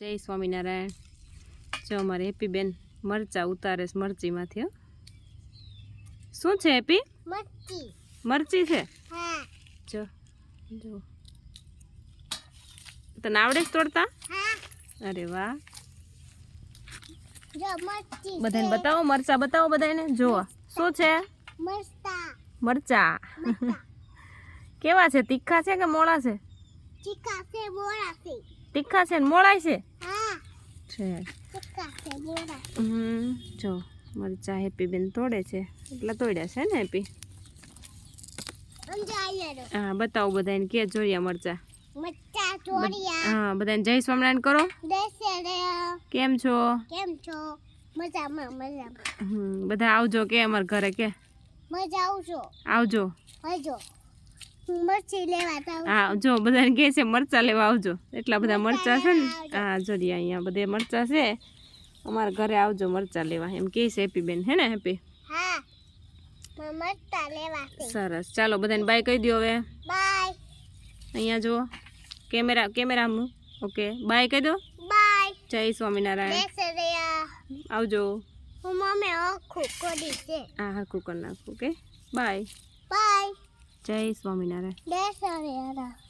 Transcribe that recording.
જય સ્વામિનારાયણ. જો અમારે હેપી બેન મરચા ઉતારે છે મરચીમાંથી હો. શું છે હેપી? મરચી. છે? જો જો તને આવડે છે તોડતા? અરે વાહ. બધાને બતાવો મરચા બતાવો બધાને જુઓ શું છે? મરચા. કેવા છે? તીખા છે કે મોળા છે? તીખા છે મોળા છે. તીખા છે ને મોળા છે? છે. ચીકા છે મોરા હમ જો મરચા હેપી બેન તોડે છે. એટલા તોડ્યા છે ને હેપી? સમજાય હા બતાવો બધાને કે જોડિયા મરચા. મચ્છા ચોરિયા હા બધાને જય સ્વામિનારાયણ કરો. દેશે રે કેમ છો? કેમ છો મજામાં મજામાં હમ, બધા આવજો કે અમારા ઘરે કે? મજા આવશો આવજો. હજો હું લેવા જાઉં હા જો બધાને કહે છે મરચાં લેવા આવજો. એટલા બધા મરચાં છે ને? હા જોડિયા અહીંયા બધે મરચાં છે. અમારા ઘરે આવજો મરચાં લેવા. એમ કહે છે હેપી બેન હે ને હેપી? સરસ. ચાલો બધાને બાય કહી દો હવે. બાય અહીંયા જુઓ. કેમેરા કેમેરાનું ઓકે બાય કહી દો બાય જય સ્વામિનારાયણ. આવજો. હું મમ્મી આખું કરી છે. હા હરખું કરી નાખું ઓકે? બાય જય સ્વામિનારાયણ.